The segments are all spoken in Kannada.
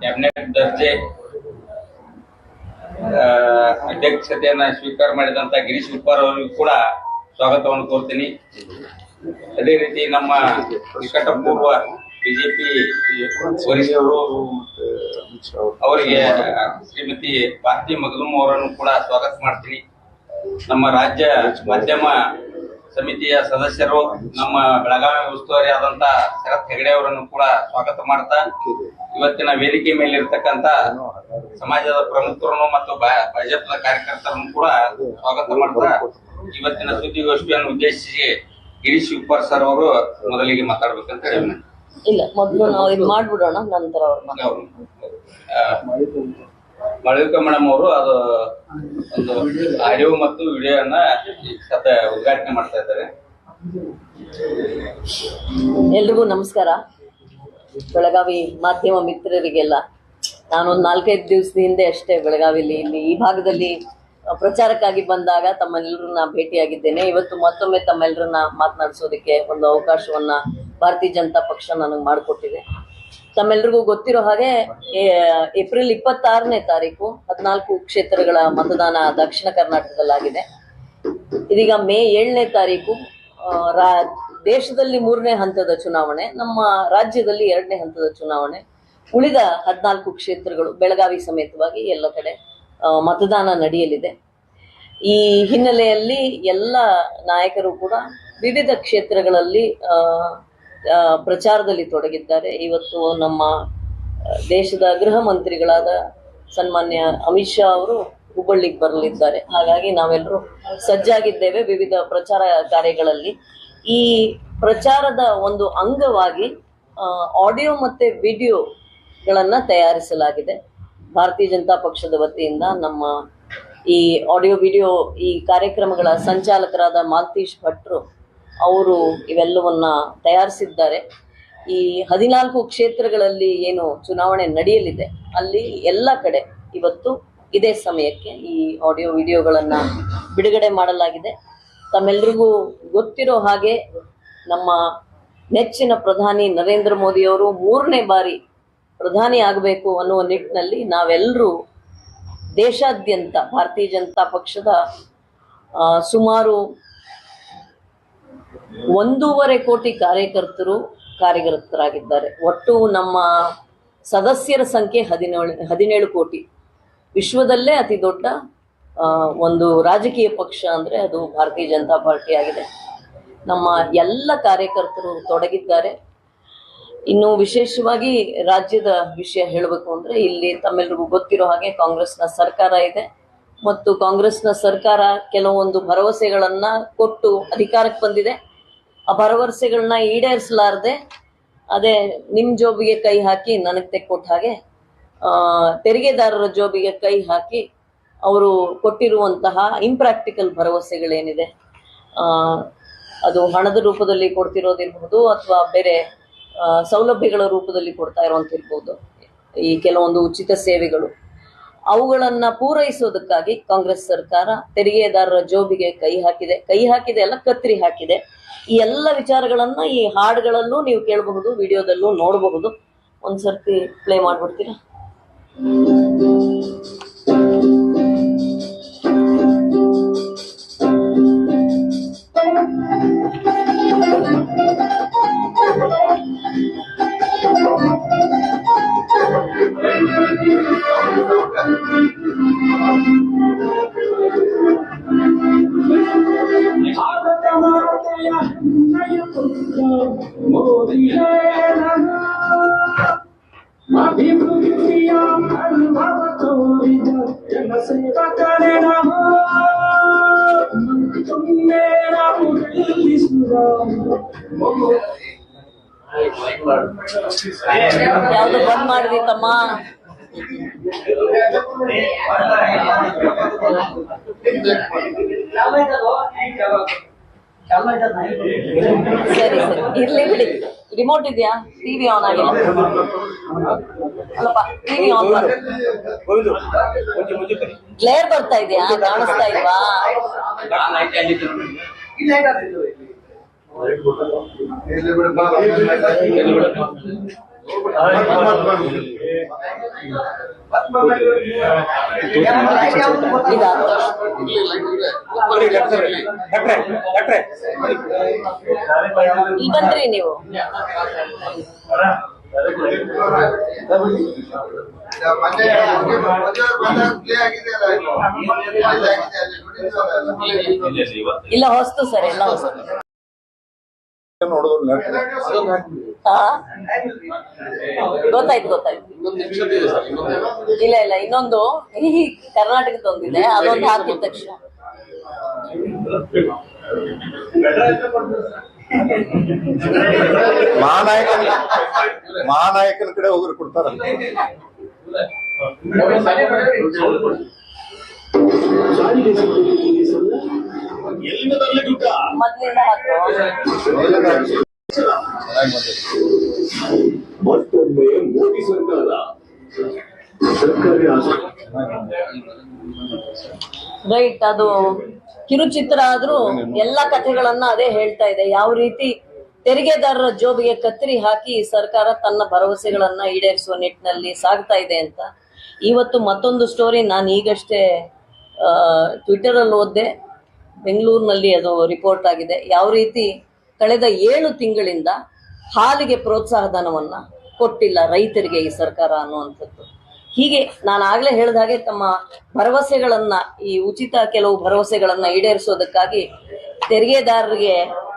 ಕ್ಯಾಬಿನೆಟ್ ದರ್ಜೆ ಅಧ್ಯಕ್ಷತೆಯನ್ನ ಸ್ವೀಕಾರ ಮಾಡಿದಂತ ಗಿರೀಶ್ ಉಪ್ಪಾರ್ ಅವರಿಗೂ ಕೂಡ ಸ್ವಾಗತವನ್ನು ಕೋರ್ತೀನಿ. ಅದೇ ರೀತಿ ನಮ್ಮ ನಿಕಟಪೂರ್ವ ಬಿಜೆಪಿ ವರಿಷ್ಠರು ಅವರಿಗೆ ಶ್ರೀಮತಿ ಭಾರತಿ ಮಗದುಮ್ ಅವರನ್ನು ಕೂಡ ಸ್ವಾಗತ ಮಾಡ್ತೀನಿ. ನಮ್ಮ ರಾಜ್ಯ ಮಾಧ್ಯಮ ಸಮಿತಿಯ ಸದಸ್ಯರು ನಮ್ಮ ಬೆಳಗಾವಿ ಉಸ್ತುವಾರಿ ಆದಂತ ಶರತ್ ಹೆಗಡೆ ಅವರನ್ನು ಕೂಡ ಸ್ವಾಗತ ಮಾಡ್ತಾ ಇವತ್ತಿನ ವೇದಿಕೆ ಮೇಲೆ ಇರ್ತಕ್ಕಂತ ಸಮಾಜದ ಪ್ರಮುಖರನ್ನು ಮತ್ತು ಭಾಜಪದ ಕಾರ್ಯಕರ್ತರನ್ನು ಕೂಡ ಸ್ವಾಗತ ಮಾಡ್ತಾ ಇವತ್ತಿನ ಸುದ್ದಿಗೋಷ್ಠಿಯನ್ನು ಉದ್ದೇಶಿಸಿ ಗಿರೀಶ್ ಉಪ್ಪರ್ ಸರ್ ಅವರು ಮೊದಲಿಗೆ ಮಾತಾಡ್ಬೇಕಂತ ಹೇಳಿ. ಇಲ್ಲ ಮೊದಲು ನಾವು ಇದು ಮಾಡ್ಬಿಡೋಣ ನಂತರ. ಅವರು ಮಳವಿಕ ಮೇಡಮ್ ಅವರು ಅದು ಒಂದು ಆಡಿಯೋ ಮತ್ತು ವಿಡಿಯೋನ ಕತೆ ಉದ್ಘಾಟನೆ ಮಾಡ್ತಾ ಇದ್ದಾರೆ. ಎಲ್ರಿಗೂ ನಮಸ್ಕಾರ. ಬೆಳಗಾವಿ ಮಾಧ್ಯಮ ಮಿತ್ರರಿಗೆಲ್ಲ, ನಾನೊಂದು ನಾಲ್ಕೈದು ದಿವಸದ ಹಿಂದೆ ಅಷ್ಟೇ ಬೆಳಗಾವಿಲಿ ಇಲ್ಲಿ ಈ ಭಾಗದಲ್ಲಿ ಪ್ರಚಾರಕ್ಕಾಗಿ ಬಂದಾಗ ತಮ್ಮೆಲ್ಲರನ್ನ ಭೇಟಿಯಾಗಿದ್ದೇನೆ. ಇವತ್ತು ಮತ್ತೊಮ್ಮೆ ತಮ್ಮೆಲ್ಲರನ್ನ ಮಾತನಾಡಿಸೋದಕ್ಕೆ ಒಂದು ಅವಕಾಶವನ್ನ ಭಾರತೀಯ ಜನತಾ ಪಕ್ಷ ನನಗೆ ಮಾಡಿಕೊಟ್ಟಿದೆ. ತಮ್ಮೆಲ್ರಿಗೂ ಗೊತ್ತಿರೋ ಹಾಗೆ ಏಪ್ರಿಲ್ ಇಪ್ಪತ್ತಾರನೇ ತಾರೀಕು ಹದಿನಾಲ್ಕು ಕ್ಷೇತ್ರಗಳ ಮತದಾನ ದಕ್ಷಿಣ ಕರ್ನಾಟಕದಲ್ಲಾಗಿದೆ. ಇದೀಗ ಮೇ ಏಳನೇ ತಾರೀಕು ದೇಶದಲ್ಲಿ ಮೂರನೇ ಹಂತದ ಚುನಾವಣೆ, ನಮ್ಮ ರಾಜ್ಯದಲ್ಲಿ ಎರಡನೇ ಹಂತದ ಚುನಾವಣೆ. ಉಳಿದ ಹದಿನಾಲ್ಕು ಕ್ಷೇತ್ರಗಳು ಬೆಳಗಾವಿ ಸಮೇತವಾಗಿ ಎಲ್ಲ ಕಡೆ ಮತದಾನ ನಡೆಯಲಿದೆ. ಈ ಹಿನ್ನೆಲೆಯಲ್ಲಿ ಎಲ್ಲ ನಾಯಕರು ಕೂಡ ವಿವಿಧ ಕ್ಷೇತ್ರಗಳಲ್ಲಿ ಪ್ರಚಾರದಲ್ಲಿ ತೊಡಗಿದ್ದಾರೆ. ಇವತ್ತು ನಮ್ಮ ದೇಶದ ಗೃಹ ಮಂತ್ರಿಗಳಾದ ಸನ್ಮಾನ್ಯ ಅಮಿತ್ ಶಾ ಅವರು ಹುಬ್ಬಳ್ಳಿಗೆ ಬರಲಿದ್ದಾರೆ. ಹಾಗಾಗಿ ನಾವೆಲ್ಲರೂ ಸಜ್ಜಾಗಿದ್ದೇವೆ ವಿವಿಧ ಪ್ರಚಾರ ಕಾರ್ಯಗಳಲ್ಲಿ. ಈ ಪ್ರಚಾರದ ಒಂದು ಅಂಗವಾಗಿ ಆಡಿಯೋ ಮತ್ತೆ ವಿಡಿಯೋಗಳನ್ನ ತಯಾರಿಸಲಾಗಿದೆ. ಭಾರತೀಯ ಜನತಾ ಪಕ್ಷದ ವತಿಯಿಂದ ನಮ್ಮ ಈ ಆಡಿಯೋ ವಿಡಿಯೋ ಈ ಕಾರ್ಯಕ್ರಮಗಳ ಸಂಚಾಲಕರಾದ ಮಾಲ್ತೀಶ್ ಭಟ್ರು ಅವರು ಇವೆಲ್ಲವನ್ನ ತಯಾರಿಸಿದ್ದಾರೆ. ಈ ಹದಿನಾಲ್ಕು ಕ್ಷೇತ್ರಗಳಲ್ಲಿ ಏನು ಚುನಾವಣೆ ನಡೆಯಲಿದೆ, ಅಲ್ಲಿ ಎಲ್ಲ ಕಡೆ ಇವತ್ತು ಇದೇ ಸಮಯಕ್ಕೆ ಈ ಆಡಿಯೋ ವಿಡಿಯೋಗಳನ್ನ ಬಿಡುಗಡೆ ಮಾಡಲಾಗಿದೆ. ತಮ್ಮೆಲ್ರಿಗೂ ಗೊತ್ತಿರೋ ಹಾಗೆ ನಮ್ಮ ನೆಚ್ಚಿನ ಪ್ರಧಾನಿ ನರೇಂದ್ರ ಮೋದಿಯವರು ಮೂರನೇ ಬಾರಿ ಪ್ರಧಾನಿ ಆಗಬೇಕು ಅನ್ನುವ ನಿಟ್ಟಿನಲ್ಲಿ ನಾವೆಲ್ಲರೂ ದೇಶಾದ್ಯಂತ, ಭಾರತೀಯ ಜನತಾ ಪಕ್ಷದ ಸುಮಾರು ಒಂದೂವರೆ ಕೋಟಿ ಕಾರ್ಯಕರ್ತರು ಕಾರ್ಯಕರ್ತರಾಗಿದ್ದಾರೆ ಒಟ್ಟು ನಮ್ಮ ಸದಸ್ಯರ ಸಂಖ್ಯೆ ಹದಿನೇಳು ಹದಿನೇಳು ಕೋಟಿ. ವಿಶ್ವದಲ್ಲೇ ಅತಿ ದೊಡ್ಡ ಒಂದು ರಾಜಕೀಯ ಪಕ್ಷ ಅಂದರೆ ಅದು ಭಾರತೀಯ ಜನತಾ ಪಾರ್ಟಿ ಆಗಿದೆ. ನಮ್ಮ ಎಲ್ಲ ಕಾರ್ಯಕರ್ತರು ತೊಡಗಿದ್ದಾರೆ. ಇನ್ನು ವಿಶೇಷವಾಗಿ ರಾಜ್ಯದ ವಿಷಯ ಹೇಳಬೇಕು ಅಂದರೆ ಇಲ್ಲಿ ತಮ್ಮೆಲ್ರಿಗೂ ಗೊತ್ತಿರೋ ಹಾಗೆ ಕಾಂಗ್ರೆಸ್ನ ಸರ್ಕಾರ ಇದೆ. ಮತ್ತು ಕಾಂಗ್ರೆಸ್ನ ಸರ್ಕಾರ ಕೆಲವೊಂದು ಭರವಸೆಗಳನ್ನು ಕೊಟ್ಟು ಅಧಿಕಾರಕ್ಕೆ ಬಂದಿದೆ. ಆ ಭರವಸೆಗಳನ್ನ ಈಡೇರಿಸಲಾರದೆ ಅದೇ ನಿಮ್ ಜೋಬಿಗೆ ಕೈ ಹಾಕಿ ನನಗೆ ತೆಕ್ಕೊಟ್ಟ ಹಾಗೆ ತೆರಿಗೆದಾರರ ಜೋಬಿಗೆ ಕೈ ಹಾಕಿ ಅವರು ಕೊಟ್ಟಿರುವಂತಹ ಇಂಪ್ರಾಕ್ಟಿಕಲ್ ಭರವಸೆಗಳೇನಿದೆ. ಅದು ಹಣದ ರೂಪದಲ್ಲಿ ಕೊಡ್ತಿರೋದಿರ್ಬಹುದು ಅಥವಾ ಬೇರೆ ಸೌಲಭ್ಯಗಳ ರೂಪದಲ್ಲಿ ಕೊಡ್ತಾ ಇರುವಂತಿರ್ಬೋದು ಈ ಕೆಲವೊಂದು ಉಚಿತ ಸೇವೆಗಳು. ಅವುಗಳನ್ನ ಪೂರೈಸೋದಕ್ಕಾಗಿ ಕಾಂಗ್ರೆಸ್ ಸರ್ಕಾರ ತೆರಿಗೆದಾರರ ಜೋಬಿಗೆ ಕೈ ಹಾಕಿದೆ. ಕೈ ಹಾಕಿದೆ ಅಲ್ಲ, ಕತ್ರಿ ಹಾಕಿದೆ. ಈ ಎಲ್ಲ ವಿಚಾರಗಳನ್ನ ಈ ಹಾಡುಗಳಲ್ಲೂ ನೀವು ಕೇಳಬಹುದು, ವಿಡಿಯೋದಲ್ಲೂ ನೋಡಬಹುದು. ಒಂದ್ಸರ್ತಿ ಪ್ಲೇ ಮಾಡ್ಬಿಡ್ತೀರಾ? ಭಾರತ ಯಾವ್ದು ಬಂದ್ ಮಾಡಿದಿ ತಮ್ಮ ಸರಿ ಸರಿ. ಇರ್ಲಿ ಬಿಡಿ. ರಿಮೋಟ್ ಇದೆಯಾ? ಟಿವಿ ಆನ್ ಆಗಿಲ್ಲ. ಅಲ್ಲಪ್ಪ ಟಿವಿ ಆನ್ ಮಾಡಿ. ಬರ್ತಾ ಇದೆಯಾ? ಕಾಣಿಸ್ತಾ ಇಲ್ವಾ? ಇಲ್ಲಿ ಬಂದ್ರಿ ನೀವು. ಇಲ್ಲ ಹೊಸ್ತು ಸರ್ ಎಲ್ಲ ಹೊಸ್ತು. ಗೊತ್ತಾಯ್ತು ಗೊತ್ತಾಯ್ತು. ಇಲ್ಲ ಇಲ್ಲ ಇನ್ನೊಂದು ಈ ಕರ್ನಾಟಕದೊಂದಿದೆ ಅದೊಂದು ಹಾಕಿದ ತಕ್ಷಣ. ಮಹಾನಾಯಕನ ಮಹಾನಾಯಕನ ಕಡೆ ಹೋಗ್ರು ಕೊಡ್ತಾರ. ಸಾರಿಗೆ ಮೊದ್ಲಿಂದ ಮತ್ತೊಮ್ಮೆ ಮೋದಿ ಸರ್ಕಾರ ರೈಟ್ ಅದು ಕಿರುಚಿತ್ರ ಆದ್ರೂ ಎಲ್ಲಾ ಕಥೆಗಳನ್ನ ಅದೇ ಹೇಳ್ತಾ ಇದೆ. ಯಾವ ರೀತಿ ತೆರಿಗೆದಾರರ ಜೋಬಿಗೆ ಕತ್ತರಿ ಹಾಕಿ ಸರ್ಕಾರ ತನ್ನ ಭರವಸೆಗಳನ್ನ ಈಡೇರಿಸುವ ನಿಟ್ಟಿನಲ್ಲಿ ಸಾಗ್ತಾ ಇದೆ ಅಂತ. ಇವತ್ತು ಮತ್ತೊಂದು ಸ್ಟೋರಿ ನಾನು ಈಗಷ್ಟೇ ಟ್ವಿಟರ್ ಅಲ್ಲಿ ಓದ್ದೆ. ಬೆಂಗಳೂರಿನಲ್ಲಿ ಅದು ರಿಪೋರ್ಟ್ ಆಗಿದೆ. ಯಾವ ರೀತಿ ಕಳೆದ ಏಳು ತಿಂಗಳಿಂದ ಹಾಲಿಗೆ ಪ್ರೋತ್ಸಾಹಧನವನ್ನ ಕೊಟ್ಟಿಲ್ಲ ರೈತರಿಗೆ ಈ ಸರ್ಕಾರ ಅನ್ನುವಂಥದ್ದು. ಹೀಗೆ ನಾನು ಆಗ್ಲೇ ಹೇಳಿದ ಹಾಗೆ ತಮ್ಮ ಭರವಸೆಗಳನ್ನ, ಈ ಉಚಿತ ಕೆಲವು ಭರವಸೆಗಳನ್ನ ಈಡೇರಿಸೋದಕ್ಕಾಗಿ ತೆರಿಗೆದಾರರಿಗೆ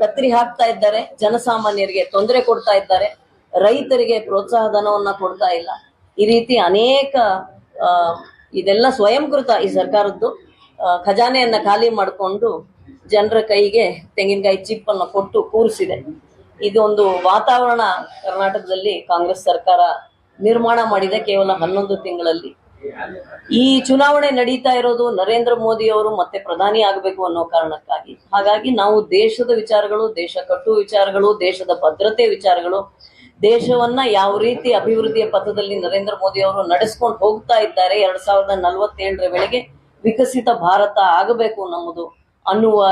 ಕತ್ರಿ ಹಾಕ್ತಾ ಇದ್ದಾರೆ, ಜನಸಾಮಾನ್ಯರಿಗೆ ತೊಂದರೆ ಕೊಡ್ತಾ ಇದ್ದಾರೆ, ರೈತರಿಗೆ ಪ್ರೋತ್ಸಾಹ ಧನವನ್ನ ಕೊಡ್ತಾ ಇಲ್ಲ. ಈ ರೀತಿ ಅನೇಕ ಇದೆಲ್ಲ ಸ್ವಯಂಕೃತ ಈ ಸರ್ಕಾರದ್ದು. ಖಜಾನೆಯನ್ನ ಖಾಲಿ ಮಾಡಿಕೊಂಡು ಜನರ ಕೈಗೆ ತೆಂಗಿನಕಾಯಿ ಚಿಪ್ ಅನ್ನು ಕೊಟ್ಟು ಕೂರಿಸಿದೆ. ಇದೊಂದು ವಾತಾವರಣ ಕರ್ನಾಟಕದಲ್ಲಿ ಕಾಂಗ್ರೆಸ್ ಸರ್ಕಾರ ನಿರ್ಮಾಣ ಮಾಡಿದೆ ಕೇವಲ ಹನ್ನೊಂದು ತಿಂಗಳಲ್ಲಿ. ಈ ಚುನಾವಣೆ ನಡೀತಾ ಇರೋದು ನರೇಂದ್ರ ಮೋದಿ ಅವರು ಮತ್ತೆ ಪ್ರಧಾನಿ ಆಗಬೇಕು ಅನ್ನೋ ಕಾರಣಕ್ಕಾಗಿ. ಹಾಗಾಗಿ ನಾವು ದೇಶದ ವಿಚಾರಗಳು, ದೇಶ ಕಟ್ಟುವ ವಿಚಾರಗಳು, ದೇಶದ ಭದ್ರತೆ ವಿಚಾರಗಳು, ದೇಶವನ್ನ ಯಾವ ರೀತಿ ಅಭಿವೃದ್ಧಿಯ ಪಥದಲ್ಲಿ ನರೇಂದ್ರ ಮೋದಿ ಅವರು ನಡೆಸ್ಕೊಂಡು ಹೋಗ್ತಾ ಇದ್ದಾರೆ ಎರಡ್ ಸಾವಿರದ ನಲವತ್ತೇಳರ ವೇಳೆಗೆ ವಿಕಸಿತ ಭಾರತ ಆಗಬೇಕು ನಮ್ಮದು ಅನ್ನುವ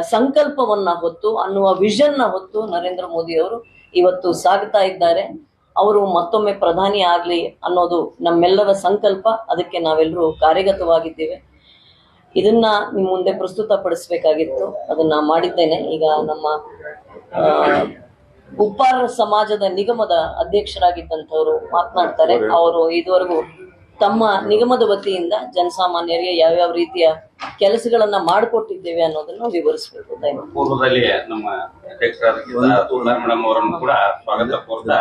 ಸಂಕಲ್ಪವನ್ನ ಹೊತ್ತು ಅನ್ನುವ ವಿಷನ್ನ ಹೊತ್ತು ನರೇಂದ್ರ ಮೋದಿ ಅವರು ಇವತ್ತು ಸಾಗ್ತಾ ಇದ್ದಾರೆ. ಅವರು ಮತ್ತೊಮ್ಮೆ ಪ್ರಧಾನಿ ಆಗ್ಲಿ ಅನ್ನೋದು ನಮ್ಮೆಲ್ಲರ ಸಂಕಲ್ಪ. ಅದಕ್ಕೆ ನಾವೆಲ್ಲರೂ ಕಾರ್ಯಗತವಾಗಿದ್ದೇವೆ. ಇದನ್ನ ನಿಮ್ ಮುಂದೆ ಪ್ರಸ್ತುತಪಡಿಸ್ಬೇಕಾಗಿತ್ತು. ಅದನ್ನ ಮಾಡಿದ್ದೇನೆ. ಈಗ ನಮ್ಮ ಆ, ಉಪ್ಪಾರ ಸಮಾಜದ ನಿಗಮದ ಅಧ್ಯಕ್ಷರಾಗಿದ್ದಂಥವ್ರು ಮಾತನಾಡ್ತಾರೆ. ಅವರು ಇದುವರೆಗೂ ತಮ್ಮ ನಿಗಮದ ವತಿಯಿಂದ ಜನಸಾಮಾನ್ಯರಿಗೆ ಯಾವ್ಯಾವ ರೀತಿಯ ಕೆಲಸಗಳನ್ನ ಮಾಡಿಕೊಟ್ಟಿದ್ದೇವೆ ಅನ್ನೋದನ್ನು ವಿವರಿಸಬೇಕು. ಪೂರ್ವದಲ್ಲಿ ನಮ್ಮ ಮೇಡಮ್ ಅವರನ್ನು ಕೂಡ ಸ್ವಾಗತ ಕೋರ್ತಾ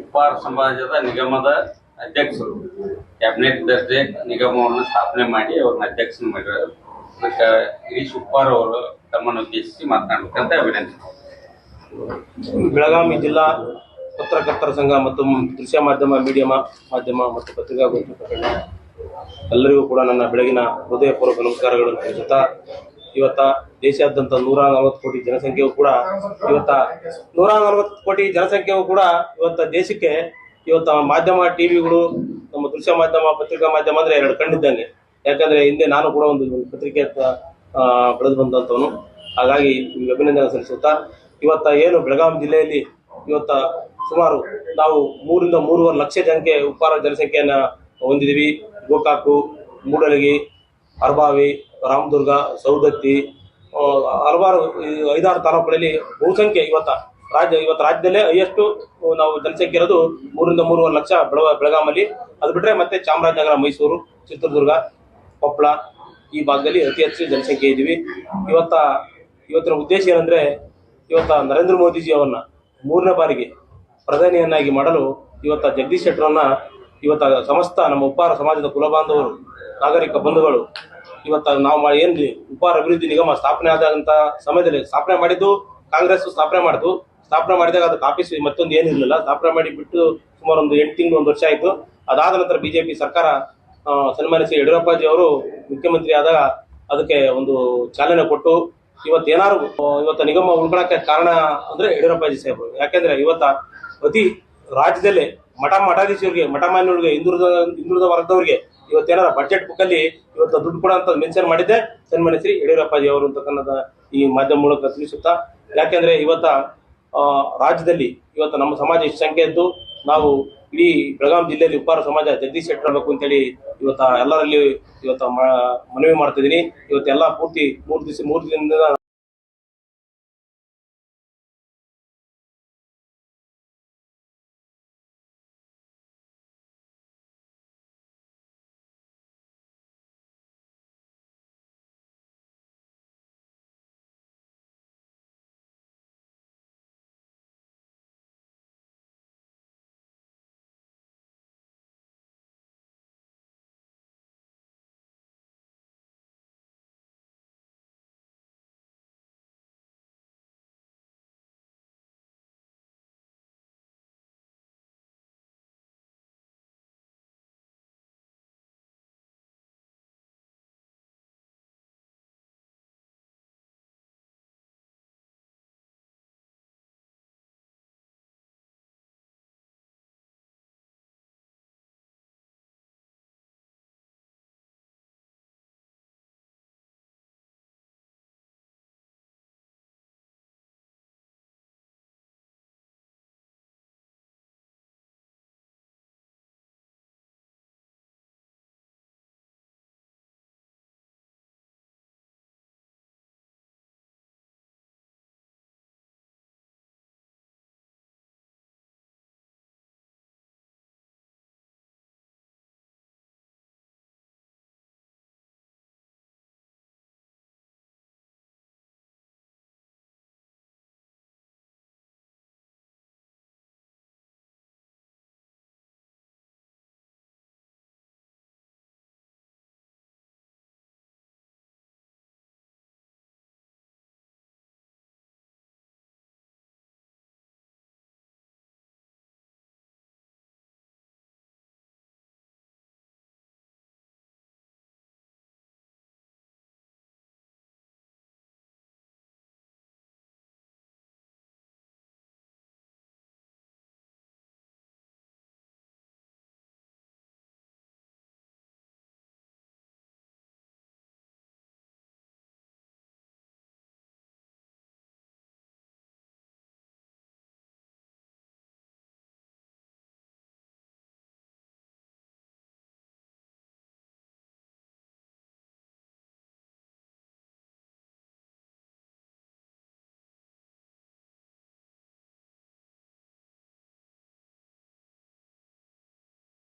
ಉಪ್ಪಾರ ಸಮಾಜದ ನಿಗಮದ ಅಧ್ಯಕ್ಷರು ಕ್ಯಾಬಿನೆಟ್ ದರ್ಜೆ ನಿಗಮವನ್ನು ಸ್ಥಾಪನೆ ಮಾಡಿ ಅವ್ರನ್ನ ಅಧ್ಯಕ್ಷನ ಮಾಡಿರೋದು ಅದಕ್ಕೆ ಗಿರೀಶ್ ಉಪ್ಪಾರ್ ಅವರು ತಮ್ಮನ್ನು ಉದ್ದೇಶಿಸಿ ಮಾತನಾಡಬೇಕಂತ ವಿನಂತಿ ಬೆಳಗಾವಿ ಜಿಲ್ಲಾ ಪತ್ರಕರ್ತರ ಸಂಘ ಮತ್ತು ದೃಶ್ಯ ಮಾಧ್ಯಮ ಮೀಡಿಯಮ ಮಾಧ್ಯಮ ಮತ್ತು ಪತ್ರಿಕಾಗೋಷ್ಠಿ ಪ್ರಕರಣ. ಎಲ್ಲರಿಗೂ ಕೂಡ ನನ್ನ ಬೆಳಗಿನ ಹೃದಯಪೂರ್ವಕ ನಮಸ್ಕಾರಗಳನ್ನು ತಿಳಿಸುತ್ತಾ ಇವತ್ತ ದೇಶಾದ್ಯಂತ ನೂರ ಕೋಟಿ ಜನಸಂಖ್ಯೆಯು ಕೂಡ ಇವತ್ತ ನೂರ ನಲವತ್ತು ಕೋಟಿ ಜನಸಂಖ್ಯೆಯು ಕೂಡ ಇವತ್ತ ದೇಶಕ್ಕೆ ಇವತ್ತ ಮಾಧ್ಯಮ, ಟಿವಿಗಳು, ನಮ್ಮ ದೃಶ್ಯ ಮಾಧ್ಯಮ, ಪತ್ರಿಕಾ ಮಾಧ್ಯಮ ಅಂದ್ರೆ ಎರಡು ಕಂಡಿದ್ದೇನೆ ಯಾಕಂದ್ರೆ ಹಿಂದೆ ನಾನು ಕೂಡ ಒಂದು ಪತ್ರಿಕೆ ಬೆಳೆದು ಬಂದಂತವನು ಹಾಗಾಗಿ ಅಭಿನಂದನೆ ಸಲ್ಲಿಸುತ್ತಾ, ಇವತ್ತ ಏನು ಬೆಳಗಾವಿ ಜಿಲ್ಲೆಯಲ್ಲಿ ಇವತ್ತ ಸುಮಾರು ನಾವು ಮೂರಿಂದ ಮೂರುವರೆ ಲಕ್ಷ ಜನಕ್ಕೆ ಉಪಹಾರ ಜನಸಂಖ್ಯೆಯನ್ನು ಹೊಂದಿದ್ದೀವಿ ಗೋಕಾಕು, ಮೂಡಲಗಿ, ಅರ್ಬಾವಿ, ರಾಮದುರ್ಗ, ಸೌದತ್ತಿ ಹಲವಾರು ಐದಾರು ತಾಲೂಕುಗಳಲ್ಲಿ ಬಹುಸಂಖ್ಯೆ ಇವತ್ತ ರಾಜ್ಯ, ಇವತ್ತು ರಾಜ್ಯದಲ್ಲೇ ಹೈಯೆಸ್ಟು ನಾವು ಜನಸಂಖ್ಯೆ ಇರೋದು ಮೂರಿಂದ ಮೂರುವರೆ ಲಕ್ಷ ಬೆಳಗ ಬೆಳಗಾಮಲ್ಲಿ. ಅದು ಬಿಟ್ಟರೆ ಮತ್ತೆ ಚಾಮರಾಜನಗರ, ಮೈಸೂರು, ಚಿತ್ರದುರ್ಗ, ಕೊಪ್ಪಳ ಈ ಭಾಗದಲ್ಲಿ ಅತಿ ಹೆಚ್ಚು ಜನಸಂಖ್ಯೆ ಇದ್ದೀವಿ. ಇವತ್ತ, ಇವತ್ತಿನ ಉದ್ದೇಶ ಏನಂದ್ರೆ ಇವತ್ತ ನರೇಂದ್ರ ಮೋದಿಜಿ ಅವರನ್ನ ಮೂರನೇ ಬಾರಿಗೆ ಪ್ರಧಾನಿಯನ್ನಾಗಿ ಮಾಡಲು ಇವತ್ತ ಜಗದೀಶ್ ಶೆಟ್ಟರನ್ನ ಇವತ್ತ ಸಮಸ್ತ ನಮ್ಮ ಉಪ್ಪಾರ ಸಮಾಜದ ಕುಲಬಾಂಧವರು, ನಾಗರಿಕ ಬಂಧುಗಳು, ಇವತ್ತ ನಾವು ಏನು ಉಪ್ಪಾರ ಅಭಿವೃದ್ಧಿ ನಿಗಮ ಸ್ಥಾಪನೆ ಆದಂತ ಸಮಯದಲ್ಲಿ ಸ್ಥಾಪನೆ ಮಾಡಿದ್ದು, ಕಾಂಗ್ರೆಸ್ ಸ್ಥಾಪನೆ ಮಾಡಿದ್ದು. ಸ್ಥಾಪನೆ ಮಾಡಿದಾಗ ಅದಕ್ಕೆ ಆಫೀಸ್ ಮತ್ತೊಂದು ಏನಿರಲಿಲ್ಲ ಸ್ಥಾಪನೆ ಮಾಡಿ ಬಿಟ್ಟು ಸುಮಾರು ಒಂದು ಎಂಟು ತಿಂಗಳು ಒಂದು ವರ್ಷ ಆಯಿತು. ಅದಾದ ನಂತರ ಬಿಜೆಪಿ ಸರ್ಕಾರ ಪಿ ಸರ್ಕಾರ ಸನ್ಮಾನಿಸಿ ಯಡಿಯೂರಪ್ಪಾಜಿ ಅವರು ಮುಖ್ಯಮಂತ್ರಿ ಆದಾಗ ಅದಕ್ಕೆ ಒಂದು ಚಾಲನೆ ಕೊಟ್ಟು ಇವತ್ತು ಏನಾರು ಇವತ್ತು ನಿಗಮ ಉಳ್ಕೊಳಕ್ಕೆ ಕಾರಣ ಅಂದ್ರೆ ಯಡಿಯೂರಪ್ಪಾಜಿ ಸಾಹೇಬರು. ಯಾಕೆಂದ್ರೆ ಇವತ್ತ ಅತಿ ರಾಜ್ಯದಲ್ಲೇ ಮಠ ಮಠಾಧೀಶರಿಗೆ ಮಠಮಾನ್ಯರಿಗೆ ಹಿಂದುಳಿದ ಹಿಂದುಳಿದ ವರ್ಗದವರಿಗೆ ಇವತ್ತೇನಾರ ಬಜೆಟ್ ಬುಕ್ ಅಲ್ಲಿ ಇವತ್ತು ದುಡ್ಡು ಕೊಡ ಅಂತ ಮೆನ್ಷನ್ ಮಾಡಿದ್ದೆ, ಸನ್ಮಾನ್ಯ ಶ್ರೀ ಯಡಿಯೂರಪ್ಪಾಜಿ ಅವರು ಅಂತಕ್ಕಂಥ ಈ ಮಾಧ್ಯಮ ಮೂಲಕ ತಿಳಿಸುತ್ತಾ, ಯಾಕೆಂದ್ರೆ ಇವತ್ತ ರಾಜ್ಯದಲ್ಲಿ ಇವತ್ತು ನಮ್ಮ ಸಮಾಜ ಇಷ್ಟು ಸಂಖ್ಯೆ ಇದ್ದು, ನಾವು ಇಡೀ ಬೆಳಗಾವಿ ಜಿಲ್ಲೆಯಲ್ಲಿ ಉಪ್ಪಾರ ಸಮಾಜ ಜಗದೀಶ್ ಶೆಟ್ಟರ್ ಆಗಬೇಕು ಅಂತೇಳಿ ಇವತ್ತ ಎಲ್ಲರಲ್ಲಿ ಇವತ್ತು ಮನವಿ ಮಾಡ್ತಿದ್ದೀನಿ. ಇವತ್ತೆಲ್ಲ ಪೂರ್ತಿ ಮೂರು ದಿವಸ, ಮೂರು ದಿನದಿಂದ